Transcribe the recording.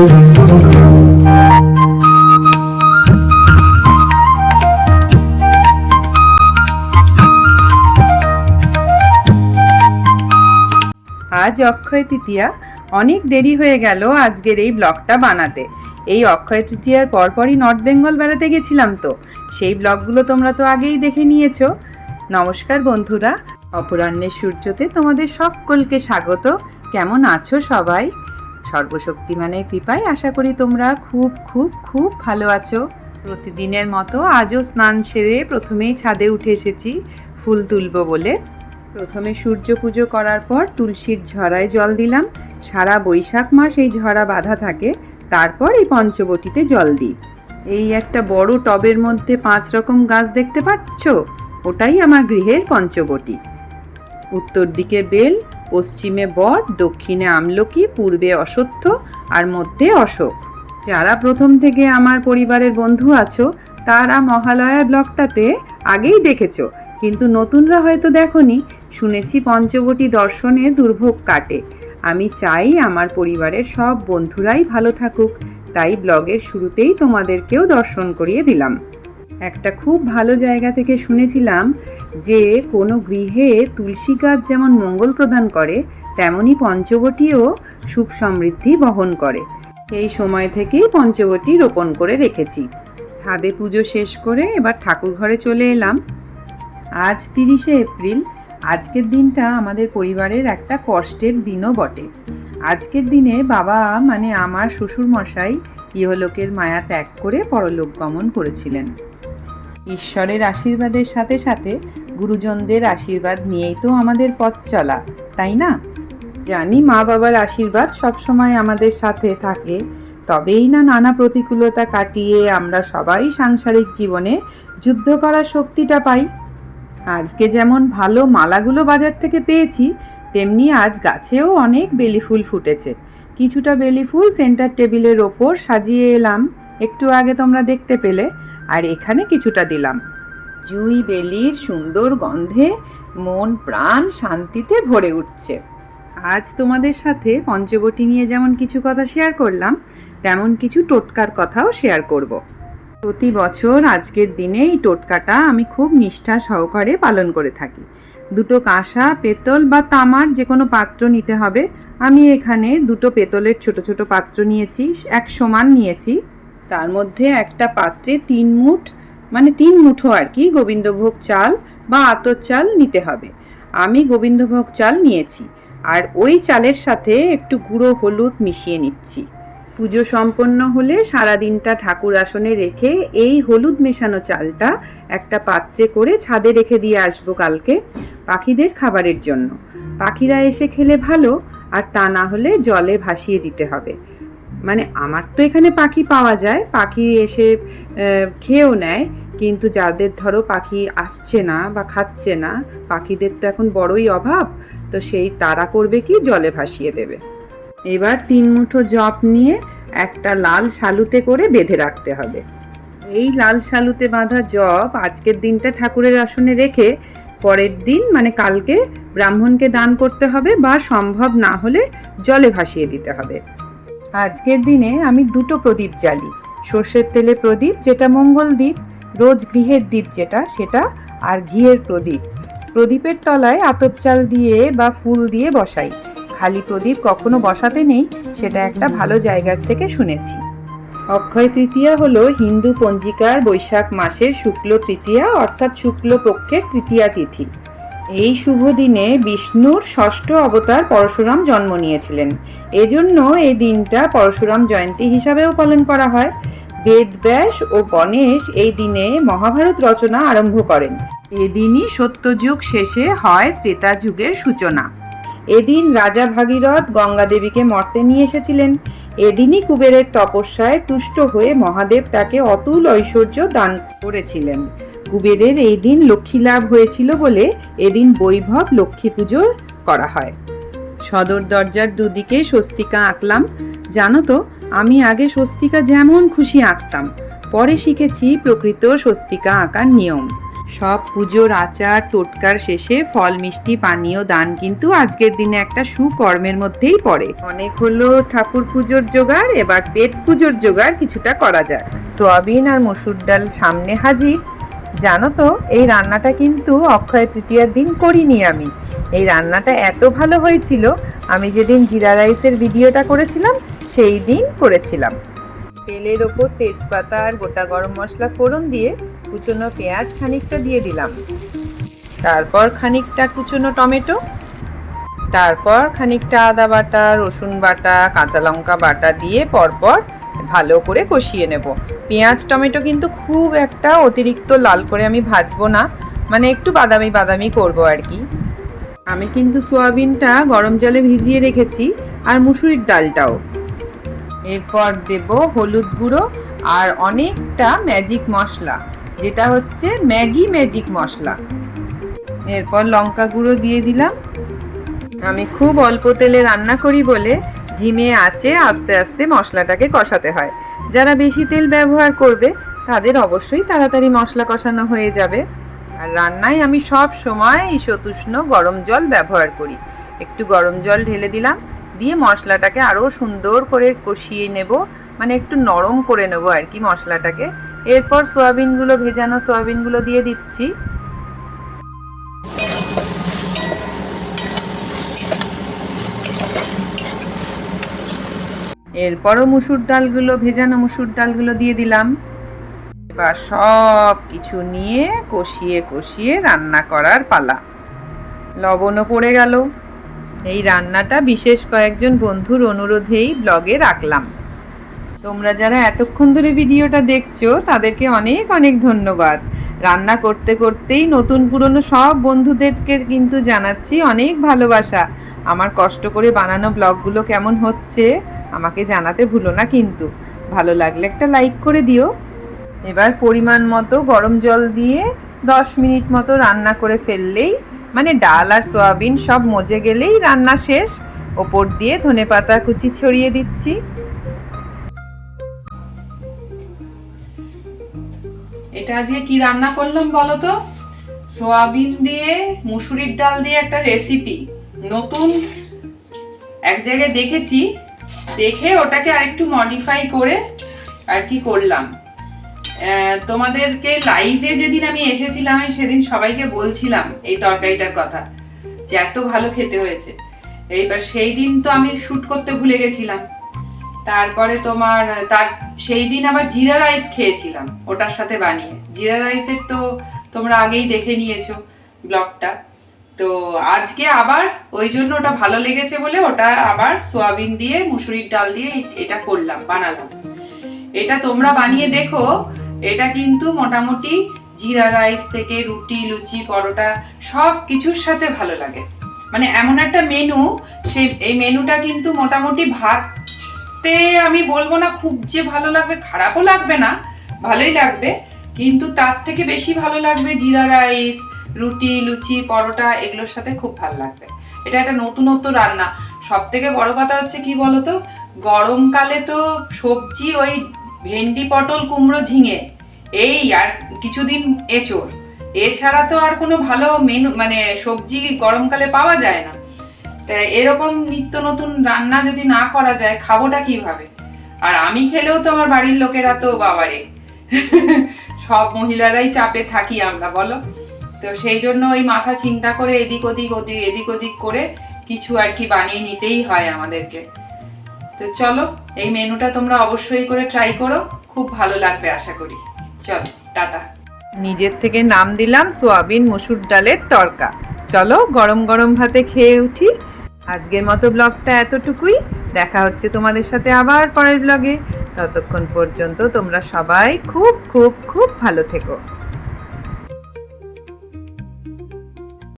আজ অক্ষয় তৃতীয়া। অনেক দেরি হয়ে গেল আজকের এই ব্লগটা বানাতে। এই অক্ষয় তৃতীয়ার পরপরই নর্থ বেঙ্গল বেড়াতে গেছিলাম তো। সেই ব্লগগুলো তোমরা তো আগেই দেখে নিয়েছো। নমস্কার বন্ধুরা। অপরাহ্নের সূর্যতে তোমাদের সকলকে স্বাগত। কেমন আছো সবাই? সর্বশক্তিমানের কৃপায় আশা করি তোমরা খুব খুব খুব ভালো আছো। প্রতিদিনের মতো আজও স্নান সেরে প্রথমেই ছাদে উঠে এসেছি ফুল তুলবো বলে। প্রথমে সূর্য পুজো করার পর তুলসীর ঝরায় জল দিলাম। সারা বৈশাখ মাস এই ঝরা বাঁধা থাকে। তারপর এই পঞ্চবটিতে জল দিই। এই একটা বড় টবের মধ্যে পাঁচ রকম গাছ দেখতে পাচ্ছ? ওটাই আমার গৃহের পঞ্চবটি। উত্তর দিকে বেল পশ্চিমে বট দক্ষিণে আমলকি, পূর্বে অশ্বত্থ আর মধ্যে অশোক। যারা প্রথম থেকে আমার পরিবারের বন্ধু আছো, তারা মহালয়ার ব্লগটাতে আগেই দেখেছ, কিন্তু নতুনরা হয়তো দেখনি। শুনেছি পঞ্চবটি দর্শনে দুর্ভোগ কাটে। আমি চাই আমার পরিবারের সব বন্ধুরাই ভালো থাকুক, তাই ব্লগের শুরুতেই তোমাদেরকেও দর্শন করিয়ে দিলাম। একটা খুব ভালো জায়গা থেকে শুনেছিলাম যে কোনো গৃহে তুলসী গাছ যেমন মঙ্গল প্রদান করে, তেমনি পঞ্চবটিও সুখ সমৃদ্ধি বহন করে। এই সময় থেকেই পঞ্চবটি রোপণ করে রেখেছি। ছাদে পুজো শেষ করে এবার ঠাকুর ঘরে চলে এলাম। আজ তিরিশে এপ্রিল, আজকের দিনটা আমাদের পরিবারের একটা কষ্টের দিনও বটে। আজকের দিনে বাবা মানে আমার শ্বশুর মশাই ইহলোকের মায়া ত্যাগ করে পরলোক গমন করেছিলেন। ঈশ্বরের আশীর্বাদের সাথে সাথে গুরুজনদের আশীর্বাদ নিয়েই তো আমাদের পথ চলা, তাই না? জানি মা বাবার আশীর্বাদ সবসময় আমাদের সাথে থাকে, তবেই না নানা প্রতিকূলতা কাটিয়ে আমরা সবাই সাংসারিক জীবনে যুদ্ধ করার শক্তিটা পাই। আজকে যেমন ভালো মালাগুলো বাজার থেকে পেয়েছি, তেমনি আজ গাছেও অনেক বেলি ফুল ফুটেছে। কিছুটা বেলি ফুল সেন্টার টেবিলের ওপর সাজিয়ে এলাম। একটু আগে তোমরা দেখতে পেলে, আর এখানে কিছুটা দিলাম। জুই বেলির সুন্দর গন্ধে মন প্রাণ শান্তিতে ভরে উঠছে। আজ তোমাদের সাথে পঞ্চবটি নিয়ে যেমন কিছু কথা শেয়ার করলাম, তেমন কিছু টোটকার কথাও শেয়ার করব। প্রতি বছর আজকের দিনে এই টোটকাটা আমি খুব নিষ্ঠা সহকারে পালন করে থাকি। দুটো কাঁসা, পেতল বা তামার যে কোনো পাত্র নিতে হবে। আমি এখানে দুটো পেতলের ছোট ছোট পাত্র নিয়েছি, এক সমান নিয়েছি। তার মধ্যে একটা পাত্রে তিন মুঠ মানে তিন মুঠো আর কি গোবিন্দভোগ চাল বা আতর চাল নিতে হবে। আমি গোবিন্দভোগ চাল নিয়েছি আর ওই চালের সাথে একটু গুঁড়ো হলুদ মিশিয়ে নিচ্ছি। পুজো সম্পন্ন হলে সারাদিনটা ঠাকুর আসনে রেখে এই হলুদ মেশানো চালটা একটা পাত্রে করে ছাদে রেখে দিয়ে আসব কালকে পাখিদের খাবারের জন্য। পাখিরা এসে খেলে ভালো, আর তা না হলে জলে ভাসিয়ে দিতে হবে। মানে আমার তো এখানে পাখি পাওয়া যায়, পাখি এসে খেয়েও নেয়, কিন্তু যাদের ধরো পাখি আসছে না বা খাচ্ছে না, পাখিদের তো এখন বড়ই অভাব, তো সেই তারা করবে কি? জলে ভাসিয়ে দেবে। এবার তিন মুঠো জব নিয়ে একটা লাল শালুতে করে বেঁধে রাখতে হবে। এই লাল শালুতে বাঁধা জব আজকের দিনটা ঠাকুরের আসনে রেখে পরের দিন মানে কালকে ব্রাহ্মণকে দান করতে হবে বা সম্ভব না হলে জলে ভাসিয়ে দিতে হবে। আজকের দিনে আমি দুটো প্রদীপ জ্বালি। সর্ষের তেলে প্রদীপ, যেটা মঙ্গল দ্বীপ, রোজ গৃহের দ্বীপ যেটা, সেটা আর ঘিয়ের প্রদীপ। প্রদীপের তলায় আতপ চাল দিয়ে বা ফুল দিয়ে বসাই। খালি প্রদীপ কখনো বসাতে নেই, সেটা একটা ভালো জায়গার থেকে শুনেছি। অক্ষয় তৃতীয়া হলো হিন্দু পঞ্জিকার বৈশাখ মাসের শুক্ল তৃতীয়া, অর্থাৎ শুক্ল পক্ষের তৃতীয়া তিথি। এই শুভ দিনে বিষ্ণুর ষষ্ঠ অবতার পরশুরাম জন্ম নিয়েছিলেন। এজন্য এই দিনটা পরশুরাম জয়ন্তী হিসাবেও পালন করা হয়। বেদব্যাস ও গণেশ এই দিনে মহাভারত রচনা আরম্ভ করেন। এদিনই সত্যযুগ শেষে হয় ত্রেতা যুগের সূচনা। এদিন রাজা ভাগীরথ গঙ্গা দেবীকে মর্তে নিয়ে এসেছিলেন। এদিনই কুবেরের তপস্যায় তুষ্ট হয়ে মহাদেব তাকে অতুল ঐশ্বর্য দান করেছিলেন। কুবেরের এই দিন লক্ষ্মী লাভ হয়েছিল বলে এদিন বৈভব লক্ষ্মী পুজো করা হয়। সদর দরজার দুদিকে স্বস্তিকা আঁকলাম। জানো তো, আমি আগে স্বস্তিকা যেমন খুশি আঁকতাম, পরে শিখেছি প্রকৃত স্বস্তিকা আঁকার নিয়ম। সব পুজোর আচার টোটকার শেষে ফল, মিষ্টি, পানীয়, দান কিন্তু আজকের দিনে একটা সুকর্মের মধ্যেই পড়ে। অনেক হলো ঠাকুর পুজোর জোগাড়, এবার পেট পুজোর জোগাড় কিছুটা করা যায় সোয়াবিন আর মসুর ডাল সামনে হাজির। জানো তো, এই রান্নাটা কিন্তু অক্ষয় তৃতীয়ার দিন করিনি আমি। এই রান্নাটা এত ভালো হয়েছিল, আমি যেদিন জিরা রাইসের ভিডিওটা করেছিলাম, সেই দিন করেছিলাম। তেলের ওপর তেজপাতা আর গোটা গরম মশলা ফোড়ন দিয়ে কুচনো পেঁয়াজ খানিকটা দিয়ে দিলাম। তারপর খানিকটা কুচনো টমেটো। তারপর খানিকটা আদা বাটা, রসুন বাটা, কাঁচা লঙ্কা বাটা দিয়ে পরপর ভালো করে কষিয়ে নেব। পেঁয়াজ, টমেটো কিন্তু খুব একটা অতিরিক্ত লাল করে আমি ভাজবো না। মানে একটু বাদামি বাদামি করব আর কি। আমি কিন্তু সোয়াবিনটা গরম জলে ভিজিয়ে রেখেছি আর মুসুরির ডালটাও। এরপর দেব হলুদ গুঁড়ো আর অনেকটা ম্যাজিক মশলা, যেটা হচ্ছে ম্যাগি ম্যাজিক মশলা। এরপর লঙ্কা গুঁড়ো দিয়ে দিলাম। আমি খুব অল্প তেলে রান্না করি বলে ঝিমে আছে, আস্তে আস্তে মশলাটাকে কষাতে হয়। যারা বেশি তেল ব্যবহার করবে, তাদের অবশ্যই তাড়াতাড়ি মশলা কষানো হয়ে যাবে। আর রান্নায় আমি সব সময় ঈশতুষ্ণ গরম জল ব্যবহার করি। একটু গরম জল ঢেলে দিলাম, দিয়ে মশলাটাকে আরও সুন্দর করে কষিয়ে নেব। মানে একটু নরম করে নেব আর কি মশলাটাকে। এরপর সয়াবিনগুলো, ভেজানো সয়াবিনগুলো দিয়ে দিচ্ছি। এরপরও মুসুর ডালগুলো, ভেজানো মুসুর ডালগুলো দিয়ে দিলাম। এবার সব কিছু নিয়ে কষিয়ে কষিয়ে রান্না করার পালা। লবণও পড়ে গেল। এই রান্নাটা বিশেষ কয়েকজন বন্ধুর অনুরোধেই ব্লগে রাখলাম। তোমরা যারা এতক্ষণ ধরে ভিডিওটা দেখছ, তাদেরকে অনেক অনেক ধন্যবাদ। রান্না করতে করতেই নতুন পুরনো সব বন্ধুদেরকে কিন্তু জানাচ্ছি অনেক ভালোবাসা। আমার কষ্ট করে বানানো ব্লগগুলো কেমন হচ্ছে আমাকে জানাতে ভুলো না কিন্তু। ভালো লাগলে একটা লাইক করে দিও। এবার পরিমাণ মতো গরম জল দিয়ে দশ মিনিট মতো রান্না করে ফেললেই মানে ডাল আর সয়াবিন সব মজে গেলেই রান্না শেষ। ওপর দিয়ে ধনেপাতা কুচি ছড়িয়ে দিচ্ছি। এটা আজকে কি রান্না করলাম বলো তো? সোয়াবিন দিয়ে, মুসুরির ডাল দিয়ে একটা রেসিপি নতুন এক জায়গায় দেখেছি, দেখে ওটাকে আরেকটু মডিফাই করে আর কি করলাম। তোমাদেরকে লাইভে যেদিন আমি এসেছিলাম সেদিন সবাইকে বলছিলাম এই তরকারিটার কথা, যে এত ভালো খেতে হয়েছে। এইবার সেই দিন তো আমি শুট করতে ভুলে গেছিলাম। তারপরে তোমার, তার, সেই দিন আবার জিরা রাইস খেয়েছিলাম, ওটার সাথে বানিয়ে। জিরা রাইসের তো তোমরা আগেই দেখে নিয়েছো ব্লগটা। তো আজকে আবার ওই জন্য ওটা ভালো লেগেছে বলে ওটা আবার সোয়াবিন দিয়ে, মুসুরির ডাল দিয়ে এটা করলাম, বানালাম। এটা তোমরা বানিয়ে দেখো, এটা কিন্তু মোটামুটি জিরা রাইস থেকে রুটি, লুচি, পরোটা সব কিছুর সাথে ভালো লাগে। মানে এমন একটা মেনু সেই এই মেনুটা কিন্তু মোটামুটি ভাতে আমি বলব না খুব যে ভালো লাগবে, খারাপও লাগবে না, ভালোই লাগবে। কিন্তু তার থেকে বেশি ভালো লাগবে জিরা রাইস রুটি, লুচি, পরোটা এগুলোর সাথে খুব ভালো লাগবে। এটা একটা নতুনত্ব রান্না। সব থেকে বড় কথা হচ্ছে কি বলতো? গরমকালে তো সবজি ওই ভেন্ডি, পটল, কুমড়ো ঝিঙে, এই আর কিছুদিন এঁচোড়। এছাড়া তো আর কোনো ভালো মেনু মানে সবজি গরমকালে পাওয়া যায় না। তা এরকম নিত্য নতুন রান্না যদি না করা যায়, খাবোটা কীভাবে? আর আমি খেলেও তো আমার বাড়ির লোকেরা তো বাবারে। সব মহিলারাই চাপে থাকি আমরা, বলো? তো সেই জন্য ওই মাথা চিন্তা করে এদিক ওদিক ওদিক এদিক ওদিক করে কিছু আর কি বানিয়ে নিতেই হয় আমাদেরকে। তো চলো, এই মেনুটা তোমরা অবশ্যই করে ট্রাই করো, খুব ভালো লাগবে আশা করি। চলো, টাটা। নিজের থেকে নাম দিলাম সোয়াবিন মসুর ডালের তরকা। চলো, গরম গরম ভাতে খেয়ে উঠি। আজকের মতো ব্লগটা এতটুকুই। দেখা হচ্ছে তোমাদের সাথে আবার পরের ব্লগে। ততক্ষণ পর্যন্ত তোমরা সবাই খুব খুব খুব ভালো থেকো।